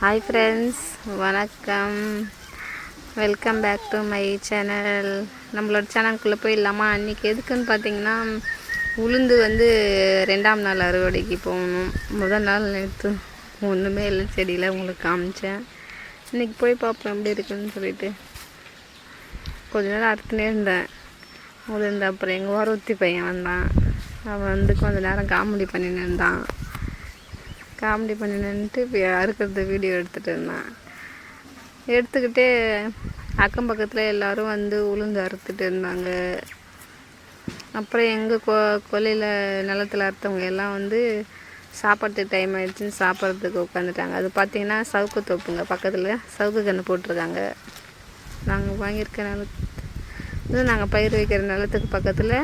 Hi friends வணக்கம். Welcome back to my channel நம்மளோட சேனலுக்குள்ளே போயிடலாமா அன்றைக்கி எதுக்குன்னு பார்த்தீங்கன்னா உளுந்து வந்து ரெண்டாம் நாள் அறுவடைக்கு போகணும். முதல் நாள் நேற்று ஒன்றுமே இல்லை செடியில் உங்களுக்கு காமிச்சேன். இன்றைக்கி போய் பார்ப்போம் எப்படி இருக்குன்னு சொல்லிட்டு. கொஞ்ச நேரம் அறுத்துனே இருந்தேன். உளுந்து அப்புறம் எங்கள் ஓரத்தி பையன் வந்தான். அவன் வந்து கொஞ்ச நேரம் காமெடி பண்ணின்னு இருந்தான். காமெடி பண்ணி நின்றுட்டு அறுக்கிறது வீடியோ எடுத்துகிட்டு இருந்தான். எடுத்துக்கிட்டே அக்கம் பக்கத்தில் எல்லோரும் வந்து உளுந்து அறுத்துட்டு இருந்தாங்க. அப்புறம் எங்கள் கொ கொல்லையில் நிலத்தில் அறுத்தவங்க எல்லாம் வந்து சாப்பாட்டு டைம் ஆகிடுச்சின்னு சாப்பிட்றதுக்கு உட்காந்துட்டாங்க அது பார்த்தீங்கன்னா சவுக்கு தோப்புங்க பக்கத்தில் சவுக்கு கன்று போட்டிருக்காங்க. நாங்கள் வாங்கியிருக்க நிலத்து இது நாங்கள் பயிர் வைக்கிற நிலத்துக்கு பக்கத்தில்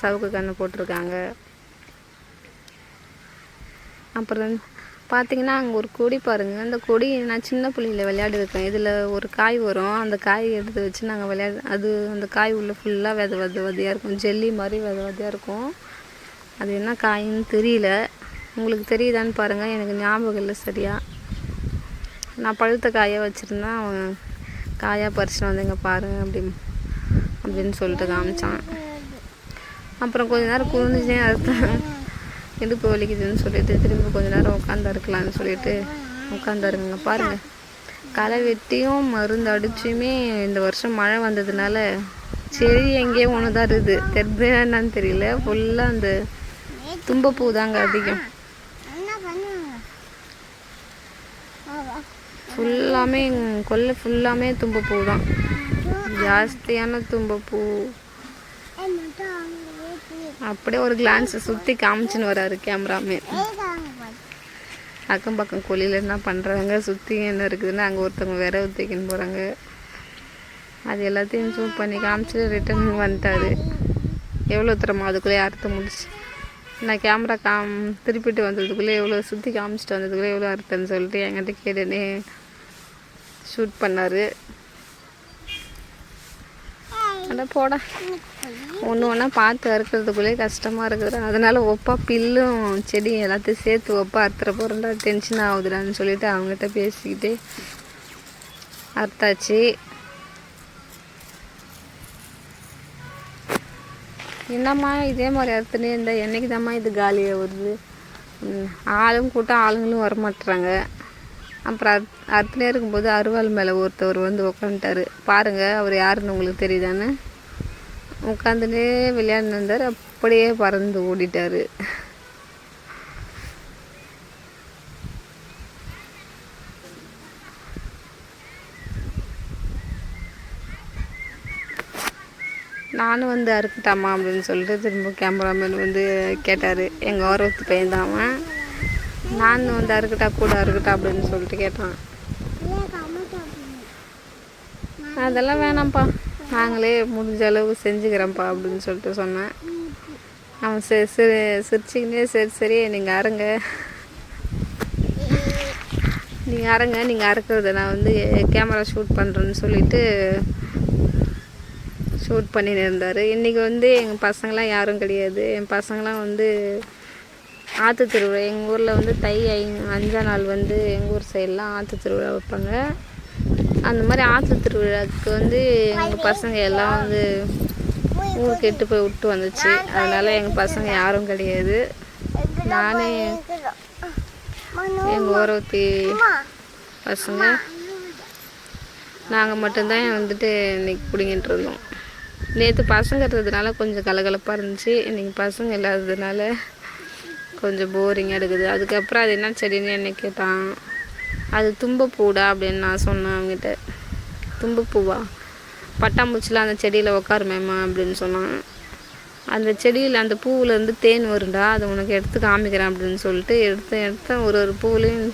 சவுக்கு கன்று போட்டிருக்காங்க. அப்புறம் பார்த்தீங்கன்னா அங்கே ஒரு கொடி பாருங்கள் அந்த கொடி நான் சின்ன பிள்ளையில விளையாடி இருக்கேன் இதில் ஒரு காய் வரும். அந்த காய் எடுத்து வச்சு நாங்கள் விளையாடு அது அந்த காய் உள்ளே ஃபுல்லாக வித வித வதையாக இருக்கும். ஜெல்லி மாதிரி வித வதையாக இருக்கும். அது என்ன காயின்னு தெரியல. உங்களுக்கு தெரியுதான்னு பாருங்கள் எனக்கு ஞாபகம் இல்லை சரியாக நான் பழுத்த காயாக வச்சுருந்தேன் அவன் காயாக பறிச்சுட்டு வந்தேங்க பாருங்க அப்படி அப்படின்னு சொல்லிட்டு காமிச்சான். அப்புறம் கொஞ்ச நேரம் குனிஞ்சே அறுத்தேன். இடுப்பு வலிக்குதுன்னு சொல்லிட்டு திரும்பி கொஞ்ச நேரம் உட்காந்து இருக்கலாம்னு சொல்லிட்டு உட்காந்துருங்க பாருங்கள் களை வெட்டியும் மருந்து அடிச்சுமே இந்த வருஷம் மழை வந்ததுனால செடி எங்கேயோ ஒன்று தான் இருக்குது. தெரிஞ்சு என்னன்னு தெரியல. ஃபுல்லாக அந்த தும்பப்பூ தாங்க அதிகம். ஃபுல்லாமே கொல்லை ஃபுல்லாமே தும்பப்பூ தான். ஜாஸ்தியான தும்பப்பூ. அப்படியே ஒரு கிளான்ஸை சுற்றி காமிச்சுன்னு வராரு கேமராமேன் அக்கம் பக்கம் கொல்லியில் என்ன பண்ணுறாங்க சுற்றி என்ன இருக்குதுன்னு அங்கே ஒருத்தவங்க வேற ஊற்றிக்கின்னு போகிறாங்க அது எல்லாத்தையும் சூட் பண்ணி காமிச்சிட்டு ரிட்டர்ன் வந்துட்டாரு. எவ்வளோ தரமா அதுக்குள்ளே அறுத்து முடிச்சு. நான் கேமரா காம் திருப்பிட்டு வந்ததுக்குள்ளே எவ்வளோ சுற்றி காமிச்சிட்டு வந்ததுக்குள்ளே எவ்வளோ அறுத்தன்னு சொல்லிட்டு என்கிட்ட கேட்டுன்னு ஷூட் பண்ணார். அட போடா. ஒன்று ஒன்றா பார்த்து அறுக்கிறதுக்குள்ளே கஷ்டமாக இருக்குது. அதனால் ஒப்பா பில்லும் செடி எல்லாத்தையும் சேர்த்து ஒப்பா அறுத்துற போகிறேன்டா டென்ஷன் ஆகுதுடான்னு சொல்லிட்டு அவங்ககிட்ட பேசிக்கிட்டு அறுத்தாச்சு. என்னம்மா இதே மாதிரி அறுத்துனே இருந்தால் என்றைக்கு தாம்மா இது காலியாக வருது ஆளும் கூட்டம் ஆளுங்களும் வரமாட்டுறாங்க. அப்புறம் அறுத் அறுத்துனே இருக்கும்போது அருவாள் மேலே ஒருத்தவர் வந்து உக்காந்துட்டார். பாருங்கள் அவர் யாருன்னு உங்களுக்கு தெரியுதானே? உட்காந்துனே விளையாடின்னு வந்தார் அப்படியே பறந்து ஓடிட்டாரு. நானும் வந்து அறுக்கட்டாமா அப்படின்னு சொல்லிட்டு திரும்ப கேமராமேன் வந்து கேட்டார். எங்கள் ஓரத்து பையன் தான் அவன். நான் வந்து அறுக்கட்டா கூட அறுக்கட்டா அப்படின்னு சொல்லிட்டு கேட்டான். அதெல்லாம் வேணாம்ப்பா. நாங்களே முடிஞ்ச அளவு செஞ்சுக்கிறோம்ப்பா அப்படின்னு சொல்லிட்டு சொன்னேன். அவன் சரி சரி சிரிச்சுக்கினே சரி சரி நீங்கள் அருங்க நீங்கள் அறங்க நீங்கள் அறுக்கிறத நான் வந்து கேமரா ஷூட் பண்ணுறேன்னு சொல்லிட்டு ஷூட் பண்ணின்னு இருந்தார். இன்றைக்கி வந்து எங்கள் பசங்களாம் யாரும் கிடையாது. என் பசங்களாம் வந்து ஆற்று திருவிழா எங்கள் ஊரில் வந்து தை ஐ அஞ்சாம் நாள் வந்து எங்கள் ஊர் சைடெலாம் ஆற்று திருவிழா வைப்பாங்க. அந்த மாதிரி ஆற்று திருவிழாவுக்கு வந்து எங்கள் பசங்க எல்லாம் வந்து ஊருக்கு எட்டு போய் விட்டு வந்துச்சு. அதனால் எங்கள் பசங்க யாரும் கிடையாது. நானே எங்கள் ஓரத்தி பசங்க நாங்கள் மட்டும்தான் வந்துட்டு இன்னைக்கு பிடிங்கிட்டு இருந்தோம். நேற்று பசங்க இருந்ததுனால கொஞ்சம் கலகலப்பாக இருந்துச்சு. இன்றைக்கி பசங்க இல்லாததுனால கொஞ்சம் போரிங்காக இருக்குது. அதுக்கப்புறம் அது என்ன செடின்னு என்ன கேட்டான். அது தும்பப்பூடா அப்படின்னு நான் சொன்னேன் அவங்ககிட்ட தும்பப்பூவா பட்டாம்பூச்சிலாம் அந்த செடியில் உட்காருமேம்மா அப்படின்னு சொன்னான். அந்த செடியில் அந்த பூவில் இருந்து தேன் வரும்டா அதை உனக்கு எடுத்து காமிக்கிறேன் அப்படின்னு சொல்லிட்டு எடுத்து எடுத்தேன். ஒரு ஒரு பூவுலேயும்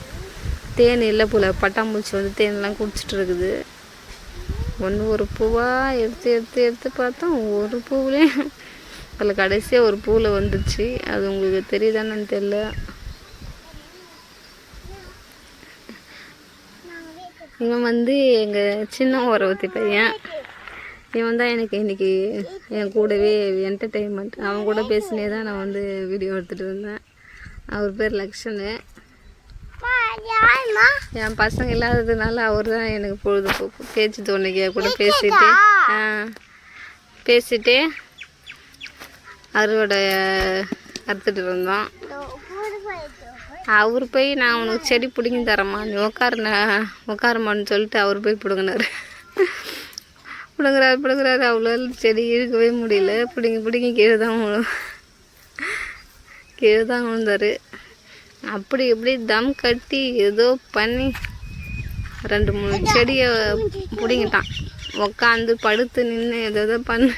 தேன் இல்லை போல. பட்டாம்பூச்சி வந்து தேன்லாம் குடிச்சிட்டு இருக்குது. ஒன்று ஒரு பூவாக எடுத்து எடுத்து எடுத்து பார்த்தா ஒரு பூவுலேயும் அதில் கடைசியாக ஒரு பூவில் வந்துச்சு. அது உங்களுக்கு தெரியுதானு தெரியல. இவன் வந்து எங்கள் சின்ன ஓரவத்தி பையன். இவன் தான் எனக்கு இன்றைக்கி என் கூடவே என்டர்டெயின்மெண்ட் அவன் கூட பேசினே தான் நான் வந்து வீடியோ எடுத்துகிட்டு இருந்தேன். அவர் பேர் லக்ஷனு. என் பசங்க இல்லாததுனால அவர் தான் எனக்கு பொழுதுபோக்கு. பேச்சு தோணிக்க கூட பேசிட்டு பேசிட்டு அறுவடை அறுத்துட்டு இருந்தோம் அவர் போய் நான் உனக்கு செடி பிடிங்கி தரேம்மா. நீ உட்காருன உட்காருமான்னு சொல்லிட்டு அவர் போய் பிடுங்கினார். பிடுங்குறாரு பிடுங்குறாரு. அவ்வளோ செடி இழுக்கவே முடியல. பிடிங்கி பிடுங்கி கீழே தான் விழு கீழே தான் விழுந்தார். அப்படி இப்படி தம் கட்டி ஏதோ பண்ணி ரெண்டு மூணு செடியை பிடிங்கிட்டான். உக்காந்து படுத்து நின்று ஏதோ பண்ணு.